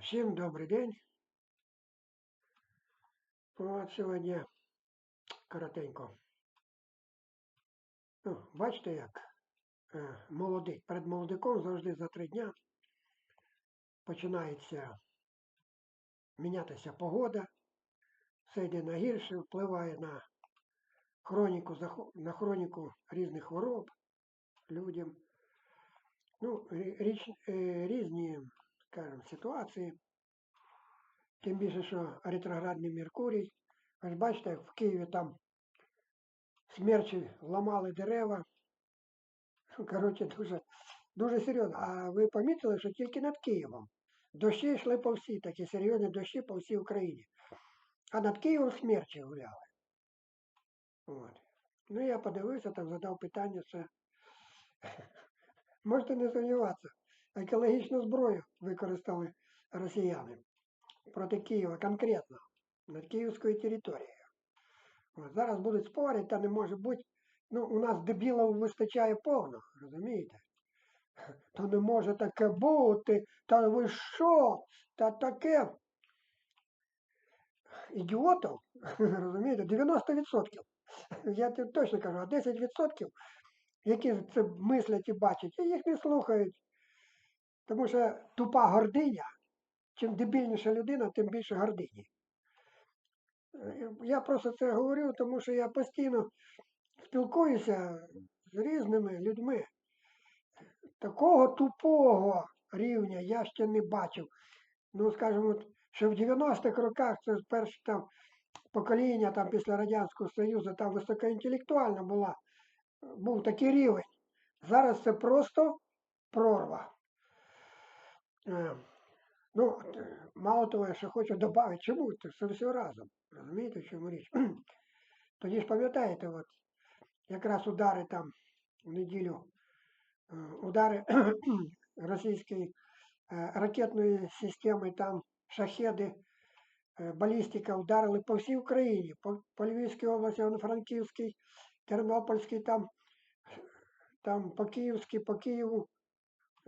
Всім добрий день. От сьогодні коротенько. Ну, бачите, як е, молодий, перед молодиком завжди за три дня починається мінятися погода, все йде на гірше, впливає на хроніку, на хроніку різних хвороб людям. Ну, річ, е, різні, скажімо, ситуації. Тим більше, що ретроградний Меркурій. Ви ж бачите, в Києві там смерчі ламали дерева. Коротше, дуже, дуже серйозно. А ви помітили, що тільки над Києвом. Дощі йшли по всій, такі серйозні дощі по всій Україні. А над Києвом смерчі гуляли. От. Ну, я подивився, там задав питання, це можете не сумніватися. Екологічну зброю використали росіяни проти Києва конкретно над Київською територією. От, зараз будуть спорити, та не може бути. Ну, у нас дебілів вистачає повно, розумієте? То не може таке бути, та ви що? Та таке ідіотів, розумієте, 90%. Я точно кажу, а 10%, які це мислять і бачать, їх не слухають. Тому що тупа гординя, чим дебільніша людина, тим більше гордині. Е, Я просто це говорю, тому що я постійно спілкуюся з різними людьми. Такого тупого рівня я ще не бачив. Ну, скажімо, що в 90-х роках це перше там покоління там, після Радянського Союзу, там високоінтелектуальна була, був такий рівень. Зараз це просто прорва. Е, Ну, е, мало того, я ще хочу додати, чому це все, все разом. Розумієте, в чому річ? Тоді ж пам'ятаєте, от якраз удари там в неділю, е, удари російської ракетної системи, там шахеди, балістика вдарили по всій Україні, по, по Львівській області, Івано-Франківській, Тернопільській, там, там по Київській, по Києву.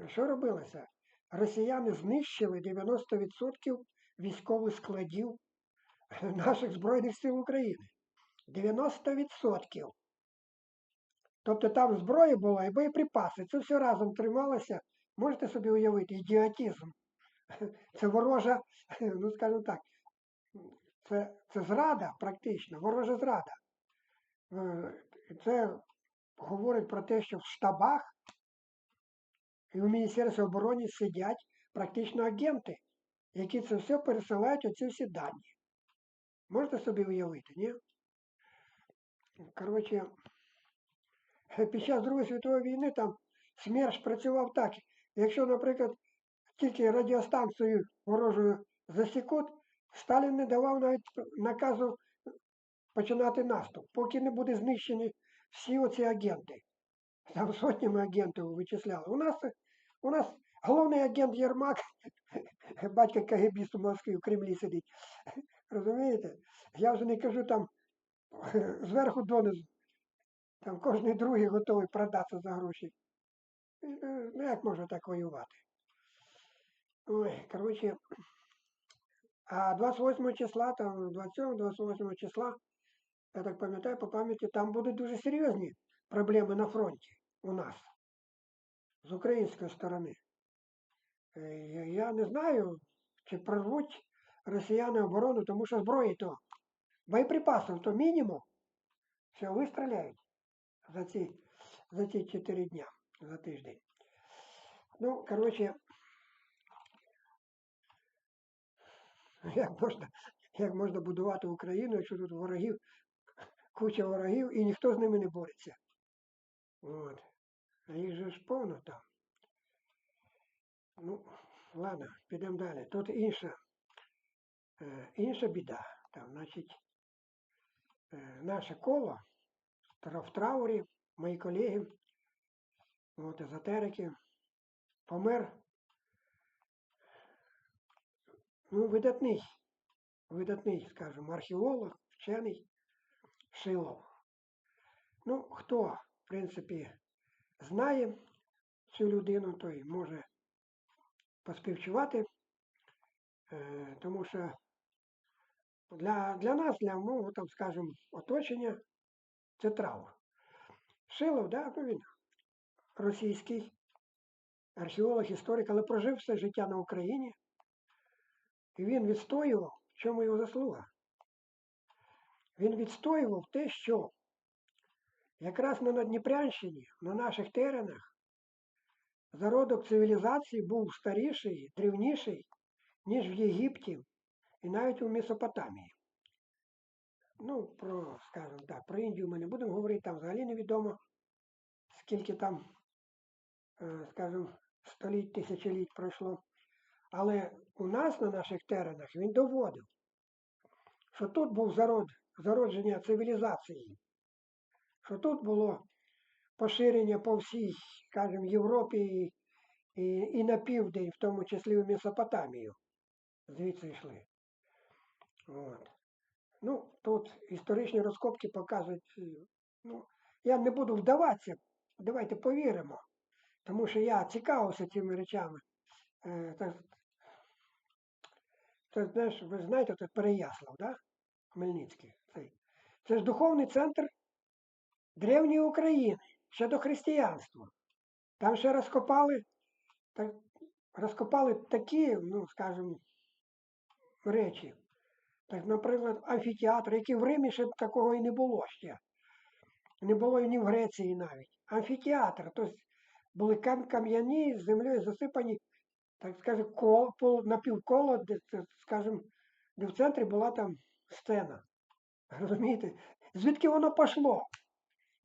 Що робилося? Росіяни знищили 90% військових складів наших Збройних сил України. 90%. Тобто там зброя була і боєприпаси. Це все разом трималося. Можете собі уявити, ідіотизм. Це ворожа, ну скажімо так, це, це зрада практично, ворожа зрада. Е, Це говорить про те, що в штабах і в Міністерстві оборони сидять практично агенти, які це все пересилають оці всі дані. Можете собі уявити, ні? Коротше, під час Другої світової війни там СМЕРШ працював так. Якщо, наприклад, тільки радіостанцію ворожою засікуть, Сталін не давав навіть наказу починати наступ, поки не буде знищені всі оці агенти. Там сотнями агентів вичисляли. У нас, у нас головний агент Єрмак, батько КГБіст у Москві в Кремлі сидить. Розумієте? Я вже не кажу там зверху донизу. Там кожний другий готовий продатися за гроші. Е, Ну як можна так воювати? Ой, коротше. А 28 числа, там 27-28 числа, я так пам'ятаю, по пам'яті, там будуть дуже серйозні проблеми на фронті у нас з української сторони. Е, Я не знаю, чи прорвуть росіяни оборону, тому що зброї то боєприпасів то мінімум. Все, вистріляють за ці, за ці 4 дня, за тиждень. Ну, коротше, як можна, як можна будувати Україну, якщо тут ворогів, куча ворогів і ніхто з ними не бореться. От. А їх же ж повно там. Ну, ладно, підемо далі. Тут інша, е, інша біда. Там, значить, е, наше коло в траурі, мої колеги, от, езотерики, помер. Ну, видатний, видатний, скажімо, археолог, вчений Шилов. Ну, хто, в принципі, знає цю людину, той може поспівчувати Е, тому що для, для нас, для мого, там, скажімо, оточення, це траур. Шилов, да, ну він російський археолог, історик, але прожив все життя на Україні. І він відстоював, в чому його заслуга. Він відстоював те, що якраз на Надніпрянщині, на наших теренах, зародок цивілізації був старіший, древніший, ніж в Єгипті і навіть у Месопотамії. Ну, про, скажімо так, про Індію ми не будемо говорити, там взагалі невідомо, скільки там, е, скажімо, століть, тисячоліть пройшло. Але у нас на наших теренах він доводив, що тут був зарод, зародження цивілізації, що тут було поширення по всій, скажімо, Європі і, і, і на південь, в тому числі в Месопотамію. Звідси йшли. От. Ну, тут історичні розкопки показують, е, ну, я не буду вдаватися, давайте повіримо, тому що я цікавився цими речами. Е, так, це, знаєш, ви знаєте, це Переяслав, да? Хмельницький. Цей. Це ж духовний центр древньої України, ще до християнства. Там ще розкопали, так, розкопали такі, ну, скажімо, речі. Так, наприклад, амфітеатр, який в Римі ще такого і не було ще. Не було і ні в Греції навіть. Амфітеатр, тобто були кам- кам'яні з землею засипані, так скажемо, кол, пол, напівколо, де, скажімо, де в центрі була там сцена. Розумієте? Звідки воно пішло?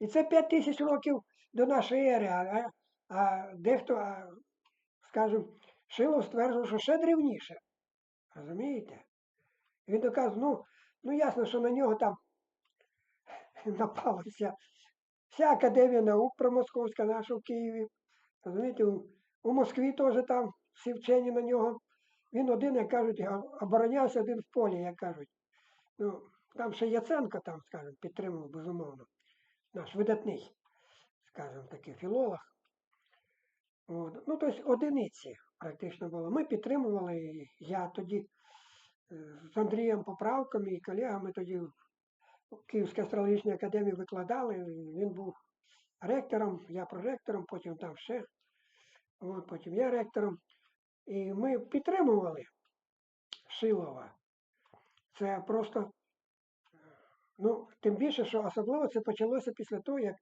І це 5 тисяч років до нашої ери, а, а, дехто, а, скажімо, Шилов стверджував, що ще древніше. Розумієте? Він доказував, ну, ну ясно, що на нього там напала вся, вся академія наук промосковська наша в Києві. Розумієте, у, у Москві теж там всі вчені на нього. Він один, як кажуть, оборонявся один в полі, як кажуть. Ну, там ще Яценко, там, скажімо, підтримував, безумовно. Наш видатний, скажімо, такий філолог. От. Ну, тобто одиниці практично було. Ми підтримували, я тоді е, з Андрієм Поправком і колегами тоді в Київській астрологічній академії викладали. Він був ректором, я проректором, потім там ще. От, потім я ректором. І ми підтримували Шилова. Це просто, ну, тим більше, що особливо це почалося після того, як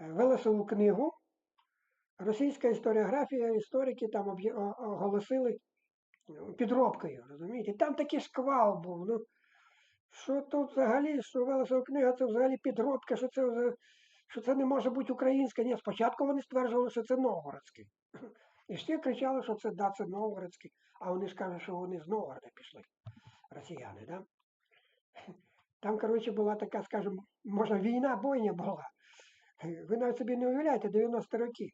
е, Велесову книгу російська історіографія, історики там оголосили ну, підробкою, розумієте? Там такий шквал був. Ну, що тут взагалі, що Велесова книга це взагалі підробка, що це, що це не може бути українська. Ні, спочатку вони стверджували, що це новгородський. І всі кричали, що це да, це новгородський, а вони ж кажуть, що вони з Новгорода пішли, росіяни, да? Там, коротше, була така, скажімо, можна війна, бойня була. Ви навіть собі не уявляєте, 90 роки.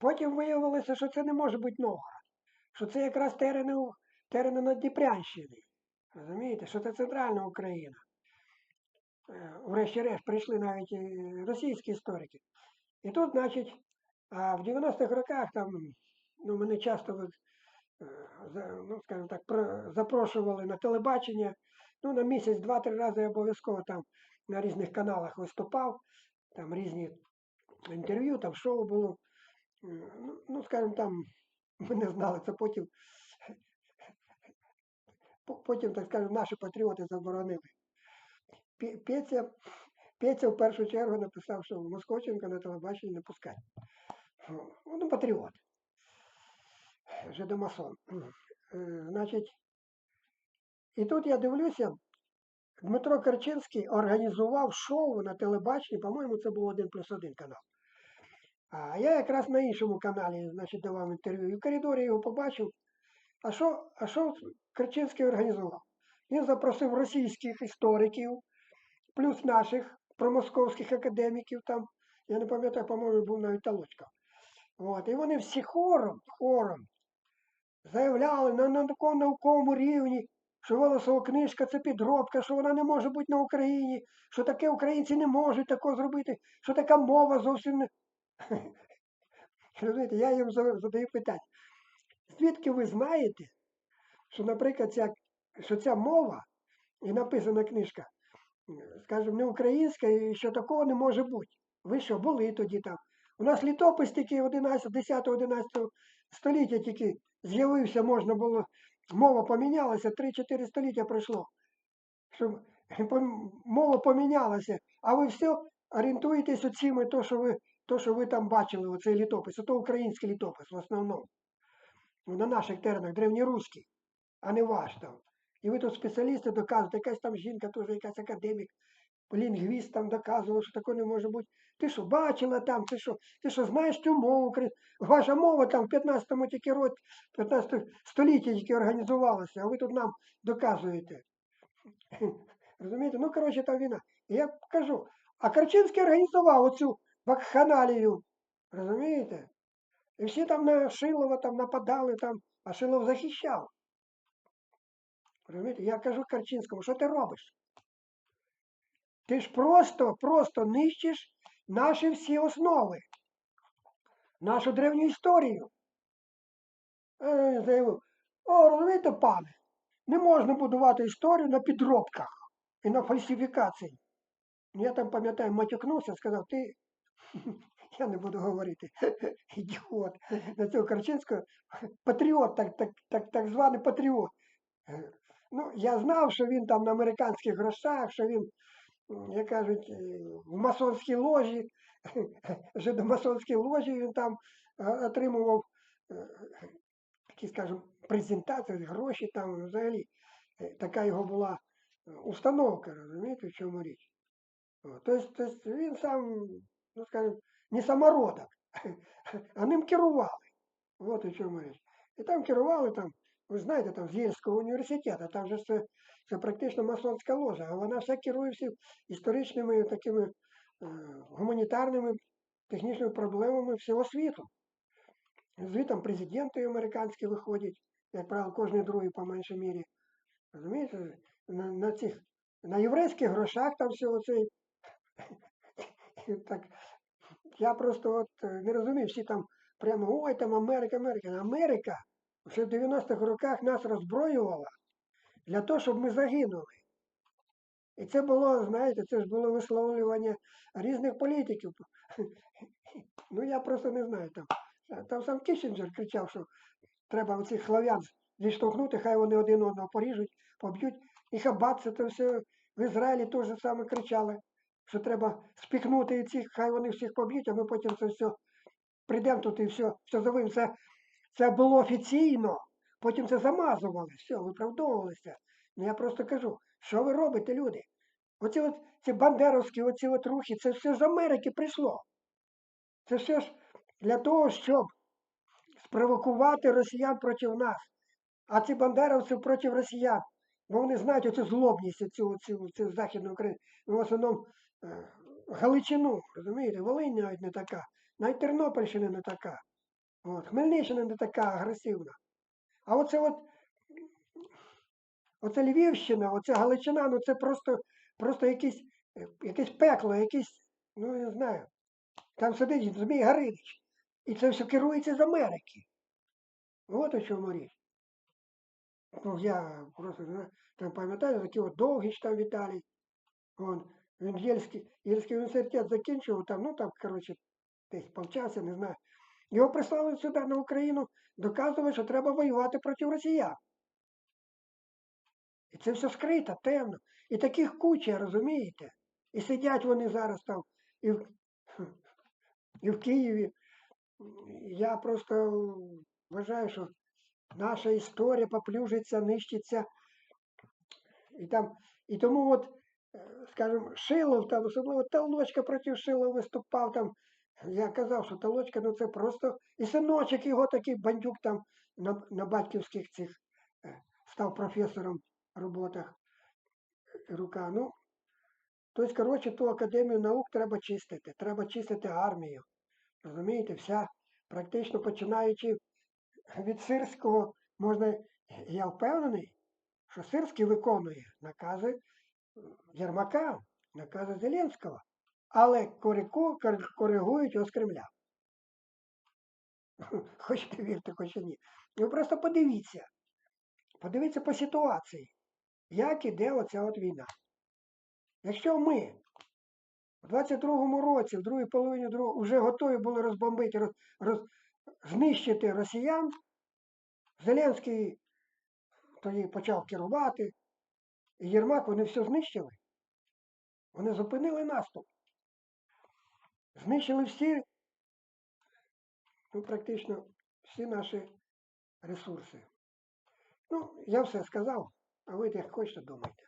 Потім виявилося, що це не може бути Новгород, що це якраз терени, терени Надніпрянщини. Розумієте, що це центральна Україна. Врешті-решт прийшли навіть російські історики. І тут, значить, а в 90-х роках там, ну, мене часто за- ну, скажімо так, запрошували на телебачення. Ну, на місяць, два-три рази я обов'язково там на різних каналах виступав, там різні інтерв'ю, там шоу було. Ну, ну, скажімо, там ми не знали, це потім, потім, так скажемо, наші патріоти заборонили. Пе- Петя, Петя в першу чергу написав, що Москоченка на телебаченні не пускать. Ну, патріот. Жидомасон. Е, Значить, і тут я дивлюся, Дмитро Керчинський організував шоу на телебаченні, по-моєму, це був один плюс один канал. А я якраз на іншому каналі, значить, давав інтерв'ю. І в коридорі його побачив. А що, а що Керчинський організував? Він запросив російських істориків, плюс наших промосковських академіків там. Я не пам'ятаю, по-моєму, був навіть Толочка. От, і вони всі хором, хором заявляли на, на такому науковому рівні, що Волосова книжка це підробка, що вона не може бути на Україні, що таке українці не можуть такого зробити, що така мова зовсім не. Розумієте, я їм задаю питання. Звідки ви знаєте, що, наприклад, ця, що ця мова і написана книжка, скажімо, не українська, і що такого не може бути. Ви що, були тоді там? У нас літопис тільки 11, 10-11 століття тільки з'явився, можна було, мова помінялася, 3-4 століття пройшло. Щоб мова помінялася, а ви все орієнтуєтесь оціми, то, що ви, то, що ви там бачили, оцей літопис, то український літопис в основному. На наших теренах, древньоруський, а не ваш там. І ви тут спеціалісти доказуєте, якась там жінка, теж якась академік, лінгвіст там доказував, що такого не може бути. Ти що, бачила там, ти що, ти що знаєш цю мову? Ваша мова там в 15-му тільки році, 15 столітті тільки організувалася, а ви тут нам доказуєте. Розумієте? Ну, коротше, там війна. І я кажу, а Карчинський організував оцю вакханалію. Розумієте? І всі там на Шилова там нападали, там, а Шилов захищав. Розумієте? Я кажу Карчинському, що ти робиш? Ти ж просто, просто нищиш наші всі основи, нашу древню історію. Е, заявив, о, розумієте, пане, не можна будувати історію на підробках і на фальсифікації. Я там, пам'ятаю, матюкнувся, сказав, ти, я не буду говорити, ідіот, на цього Карчинського, патріот, так, так, так, так званий патріот. Е, Ну, я знав, що він там на американських грошах, що він, як кажуть, е, в масонській ложі, жидомасонській ложі він там е, отримував е, такі, скажімо, презентації, гроші там взагалі. Така його була установка, розумієте, в чому річ. Тобто, тобто він сам, ну скажімо, не самородок, а ним керували. От у чому річ. І там керували там, ви знаєте, там з Єльського університету, там же це, це практично масонська ложа, а вона вся керує всі історичними такими е, гуманітарними технічними проблемами всього світу. Звітом президенти американські виходять, як правило, кожен другий по меншій мірі. Розумієте, на, на цих на єврейських грошах там все оце. Так, я просто от е, не розумію, всі там прямо ой, там Америка, Америка. Америка ще в 90-х роках нас роззброювала для того, щоб ми загинули. І це було, знаєте, це ж було висловлювання різних політиків. Ну я просто не знаю там. Там сам Кіссінджер кричав, що треба оцих слав'ян зіштовхнути, хай вони один одного поріжуть, поб'ють. І Хабат це все в Ізраїлі теж саме кричали, що треба спікнути цих, хай вони всіх поб'ють, а ми потім це все прийдемо тут і все, все завим. Це, це було офіційно, потім це замазували, все, виправдовувалися. Ну я просто кажу, що ви робите, люди? Оці от ці бандеровські, оці от рухи, це все з Америки прийшло. Це все ж для того, щоб спровокувати росіян проти нас. А ці бандеровці проти росіян. Бо вони знають оцю злобність, цю, цю, цю Західну Україну. Ну, в основному е, Галичину, розумієте, Волинь навіть не така, навіть Тернопільщина не така. От, Хмельниччина не така агресивна. А оце от, оце Львівщина, оце Галичина, ну це просто, просто якесь, е, якесь пекло, якесь, ну не знаю. Там сидить Змій Гаринич. І це все керується з Америки. От у чому річ. Ну, я просто там пам'ятаю, такий от Довгіч там Віталій. Он, він Єльський, Єльський університет закінчив, там, ну там, коротше, десь повчався, не знаю. Його прислали сюди на Україну, доказували, що треба воювати проти росіян. І це все скрито, темно. І таких куча, розумієте? І сидять вони зараз там і в, і в Києві. Я просто вважаю, що наша історія поплюжиться, нищиться. І там, і тому от, е, скажімо, Шилов, там, особливо Толочка проти Шилова виступав там. Я казав, що Толочка, ну це просто. І синочок його такий бандюк там на, на батьківських цих е, став професором в роботах. е, Рука. Ну, тобто, коротше, ту академію наук треба чистити. Треба чистити армію. Розумієте, вся, практично починаючи від Сирського, можна, я впевнений, що Сирський виконує накази Єрмака, накази Зеленського, але коригують його з Кремля. Хочете вірте, хоч і ні. Ви просто подивіться. Подивіться по ситуації, як іде оця от війна. Якщо ми у 22-му році, в другій половині другого, вже готові були розбомбити, роз, роз, знищити росіян, Зеленський тоді почав керувати, і Єрмак вони все знищили. Вони зупинили наступ. Знищили всі, ну, практично всі наші ресурси. Ну, я все сказав, а ви як хочете думайте.